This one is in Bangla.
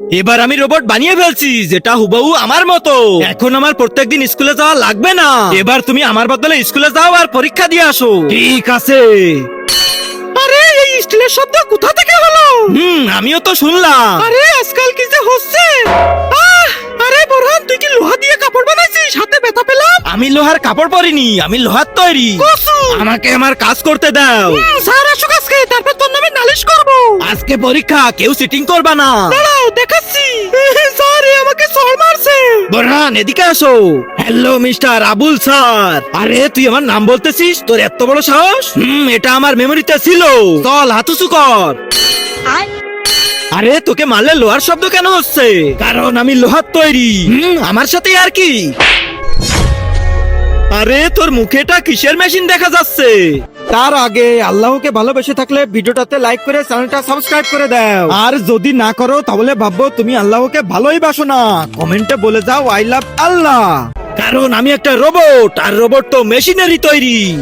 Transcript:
এবার আমি রোবট বানিয়ে ফেলছি যেটা হুবহু আমার মতো। এখন আমার প্রত্যেকদিন স্কুলে যাওয়া লাগবে না। এবার তুমি আমার বদলে স্কুলে যাও আর পরীক্ষা দিয়ে আসো। ঠিক আছে। আরে এই স্টিলের শব্দ কোথা থেকে হলো? হুম আমিও তো শুনলাম। আরে আজকাল কি যে হচ্ছে? আহ! আরে বোরহান তুই কি লোহা দিয়ে কাপড় বানাইছিস? হাতে ব্যথা পেলাম? আমি লোহার কাপড় পরিনি আমি লোহার তৈরি। আমাকে আমার কাজ করতে দাও। স্যার আসুক আজকে তারপর তোর নামে নালিশ করব। আজকে পরীক্ষা কেউ সিটিং করবা না দেখাচ্ছি। স্যার আমাকে সর মারছে। বোরহান এদিকে আসো। Hello mister Abul sir. আরে তুই আমার নাম বলতেছিস? তোর এত বড় সাহস? হুম এটা আমার মেমোরিতে ছিল। চল হাতুসু কর। আরে তোকে মারলে লোহার শব্দ কেন হচ্ছে? কারণ আমি লোহার তৈরি। হুম আমার সাথে আর কি? আরে তোর মুখেটা কিসের মেশিন দেখা যাচ্ছে? তার আগে আল্লাহকে ভালোবেসে থাকলে ভিডিওটাতে লাইক করে চ্যানেলটা সাবস্ক্রাইব করে দাও। আর যদি না করো, তাহলে ভাববো তুমি আল্লাহকে ভালোই বাসো না। কমেন্টে বলে যাও আই লাভ আল্লাহ। কারণ আমি একটা রোবট আর রোবট তো মেশিনারি তৈরি।